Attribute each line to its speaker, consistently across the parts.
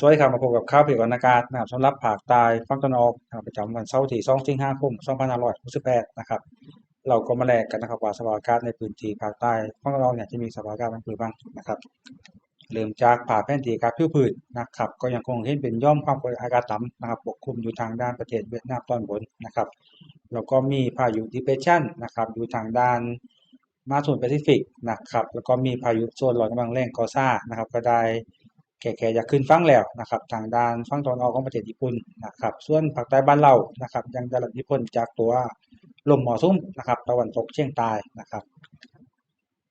Speaker 1: สวัสดีครับมาพบกับข่าวพยากรณ์อากาศนะครับสำหรับภาคใต้ฝั่งตะนออกนะครับประจำวันเสาร์ที่2สิงหาคม2568นะครับเราก็มาแลกกันนะครับว่าสภาพอากาศในพื้นที่ภาคใต้ฝั่งตะนออกเนี่ยจะมีสภาพอากาศเป็นอย่างบ้างนะครับเริ่มจากภาแผนที่อากาศผิวพื้นนะครับ ก็ยังคงเห็นเป็นย่อมความกดอากาศต่ำนะครับปกคลุมอยู่ทางด้านประเทศเวียดนามตอนบนนะครับแล้วก็มีพายุ depression นะครับอยู่ทางด้านมหาสมุทรแปซิฟิกนะครับแล้วก็มีพายุโซนร้อนกำลังแรงกอซ่านะครับก็ได้ แก่ๆจะขึ้นฝั่งแล้วนะครับทางด้านฝั่งตะวันออกของประเทศญี่ปุ่นนะครับส่วนภาคใต้บ้านเรานะครับยังได้รับอิทธิพลจากตัวลมหมรสุมนะครับตะวันตกเฉียงใต้นะครับ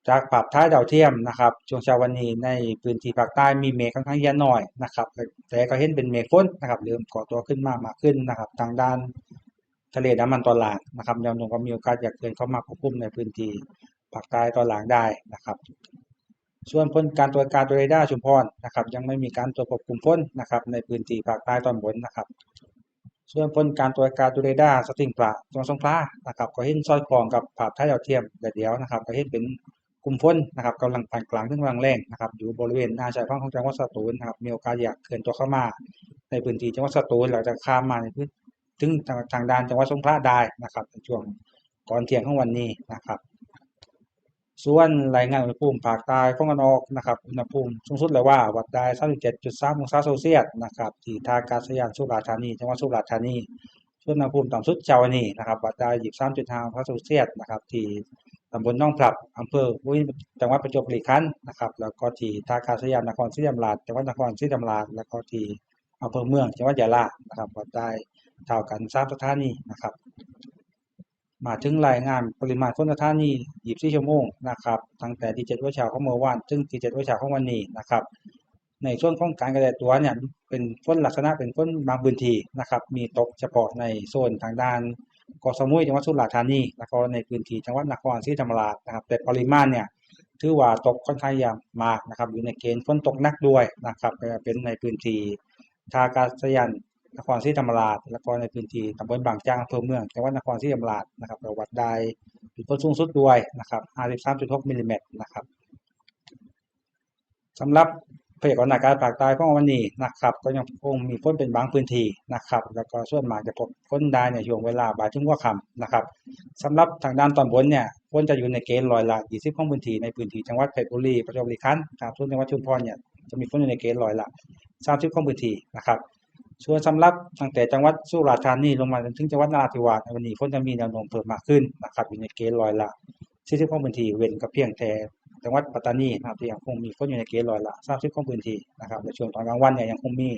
Speaker 1: จากภาพถ่ายดาวเทียมนะครับช่วงเช้าวันนี้ในพื้นที่ภาคใต้มีเมฆค่อนข้างเยอะหน่อยนะครับแต่ก็เห็นเป็นเมฆฝนนะครับเริ่มก่อตัวขึ้นมามากขึ้นนะครับ ทางด้านทะเลน้ำมันตอนหล่างนะครับแนวโน้มก็มีโอกาสอยากเกินเข้ามาควบคุมในพื้นที่ภาคใต้ตอนหล่างได้นะครับ ส่วนผลการตรวจการโดยเรดาร์ชุมพรนะครับ ยังไม่มีการตรวจควบคุมฝนนะครับ ในพื้นที่ภาคใต้ตอนบนนะครับ ส่วนผลการตรวจการดูเรดาร์สติงปลาจังหวัดสงขลานะครับ ก็เห็นสอดคล้องกับภาพถ่ายดาวเทียมแต่เดียวนะครับ ก็เห็นเป็นกลุ่มฝนนะครับกำลังปานกลางถึงกำลังแรงนะครับ อยู่บริเวณหน้าชายฝั่งของจังหวัดสตูลนะครับมีโอกาสอยากเคลื่อนตัวเข้ามา ในพื้นที่จังหวัดสตูลหลังจากข้ามมาในพื้นถึงทางด้านจังหวัดสงขลาได้นะครับในช่วงก่อนเที่ยงของวันนี้นะครับ ส่วนรายงานอุณหภูมิภาคใต้ฝั่งตะวันออกนะครับอุณหภูมิสูงสุดเลยว่าวัดได้37.3องศาเซลเซียสนะครับที่ท่าอากาศยานสุราษฎร์ธานีจังหวัดสุราษฎร์ธานีส่วนอุณหภูมิต่ำสุดเช้าวันนี้นะครับวัดได้23.5องศาเซลเซียสนะครับที่ตำบลหนองพลับอำเภอวุ้ยจังหวัดประจวบคีรีขันธ์นะครับแล้วก็ที่ท่าอากาศยานนครศรีธรรมราชจังหวัดนครศรีธรรมราชแล้วก็ที่อำเภอเมืองจังหวัดยะลานะครับวัดได้เท่ากัน3สถานีนะครับ มาถึงรายงานปริมาณฝนสถานี24ชั่วโมงนะครับตั้งแต่ที่7วัเช้าของเมื่อวานถึงที่7วัเช้าของวันนี้นะครับ ในช่วงของการกระจายตัวเนี่ยเป็นฝนลักษณะเป็นฝนบางพื้นที่นะครับ มีตกเฉพาะในโซนทางด้านเกาะสมุยจังหวัดสุราษฎร์ธานีแล้วก็ในพื้นที่จังหวัดนครศรีธรรมราชนะครับ แต่ปริมาณเนี่ยถือว่าตกค่อนข้างยางมากนะครับ อยู่ในเกณฑ์ฝนตกหนักด้วยนะครับเป็นในพื้นที่ท่าอากาศยาน นครศรีธรรมราชแล้วก็ในพื้นที่ตำบลบางจ้างอำเภอเมืองจังหวัดนครศรีธรรมราชนะครับเราวัดได้เป็นฝนสูงสุดด้วยนะครับ 53.6มิลลิเมตรนะครับสำหรับพยากรณ์อากาศภาคใต้ของวันนี้นะครับ ก็ยังคงมีฝนเป็นบางพื้นที่นะครับ แล้วก็ส่วนมากจะพบฝนได้ในช่วงเวลาบ่ายถึงหัวค่ำนะครับสำหรับทางด้านตอนบนเนี่ยฝนจะอยู่ในเกณฑ์ร้อยละ20ของพื้นที่ในพื้นที่จังหวัดเพชรบุรีประจวบคีรีขันธ์ครับส่วนจังหวัดชุมพรเนี่ยจะมีฝนอยู่ในเกณฑ์ร้อยละ30ของพื้นที่นะครับ ส่วนสำรับตั้งแต่จังหวัดสุราษฎร์ธานีลงมาจนถึงจังหวัดนราธิวาสในวันนี้ฝนจะมีแนวโน้มเพิ่มมากขึ้นนะครับอยู่ในเกณฑ์ร้อยละ40ของพื้นที่เว้นกับเพียงแต่จังหวัดปัตตานีนะครับที่ยังคงมีฝนอยู่ในเกณฑ์ร้อยละ30ของพื้นที่นะครับในช่วงตอนกลางวันเนี่ยยังคงมี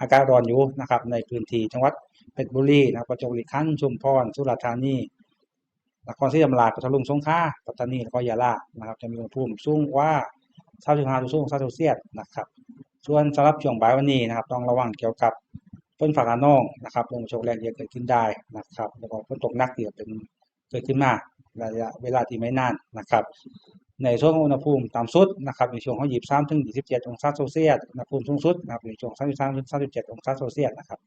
Speaker 1: อากาศร้อนอยู่นะครับในพื้นที่จังหวัดเพชรบุรีนะครับประจวบคีรีขันธ์ชุมพรสุราษฎร์ธานีนครศรีธรรมราชพัทลุงสงขลาปัตตานีแล้วก็ยะลานะครับจะมีอุณหภูมิสูงกว่า35องศาเซลเซียสนะครับ ส่วนสำหรับช่วงบ่ายวันนี้นะครับ ต้องระวังเกี่ยวกับฝนฟ้าคะนองนะครับลมโชกแรงเยอะเกิดขึ้นได้นะครับ แล้วก็ฝนตกหนักเดี๋ยวเป็นเกิดขึ้นมาระยะเวลาที่ไม่นานนะครับ ในช่วงอุณหภูมิต่ำสุดนะครับในช่วงของ23ถึง27องศาเซลเซียสอุณหภูมิสูงสุดนะครับในช่วง33ถึง37องศาเซลเซียสนะครับ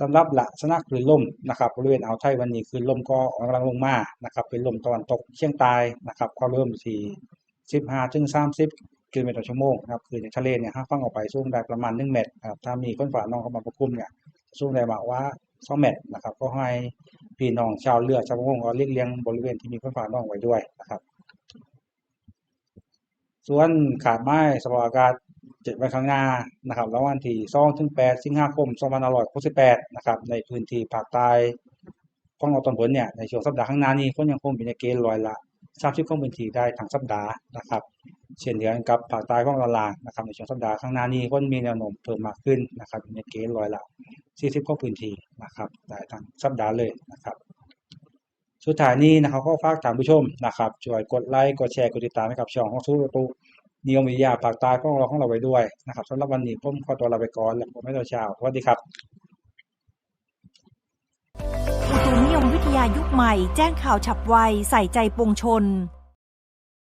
Speaker 1: สำหรับลักษณะคลื่นลมนะครับบริเวณอ่าวไทยวันนี้คลื่นลมก็อ่อนกำลังลงมานะครับเป็นลมตะวันตกเฉียงใต้นะครับความเริ่มที่15ถึง30 กิโลเมตรต่อชั่วโมงนะครับคือในทะเลเนี่ยห้าฟังออกไปสูงได้ประมาณ1เมตรครับถ้ามีฝนฟ้าน้องเข้ามาปกคลุมเนี่ยสูงได้มากว่า2เมตรนะครับก็ให้พี่น้องชาวเรือชาวประมงก็เลี่ยงเลี่ยงบริเวณที่มีฝนฟ้าน้องไว้ด้วยนะครับ ส่วนขาดไม้สภาพอากาศเจ็ดวันข้างหน้านะครับระหว่างที่2ถึง8สิงหาคม2568นะครับในพื้นที่ภาคใต้ฝั่งออกตอนบนเนี่ยในช่วงสัปดาห์ข้างหน้านี้ฝนยังคงเป็นในเกณฑ์ร้อยละ 30ของพื้นที่ได้ทั้งสัปดาห์นะครับ เช่นเดียวกันกับภาคใต้ของตอนล่างนะครับในช่วงสัปดาห์ข้างหน้านี้ฝนมีแนวโน้มเพิ่มมากขึ้นนะครับในเกณฑ์ร้อยละ 40ขอพื้นที่นะครับได้ทั้งสัปดาห์เลยนะครับสุดท้ายนี้นะครับก็ฝากทานผู้ชมนะครับช่วยกดไลค์กดแชร์กดติดตามให้กับช่องของสู้ประตูนิยมวิทยาภาคใต้ของเราของเราไว้ด้วยนะครับสำหรับวันนี้ผมขอตัวลาไปก่อนและผมไม่ต่อเช้าสวัสดีครับ
Speaker 2: ตุนิยมวิทยายุคใหม่ แจ้งข่าวฉับไว ใส่ใจปวงชน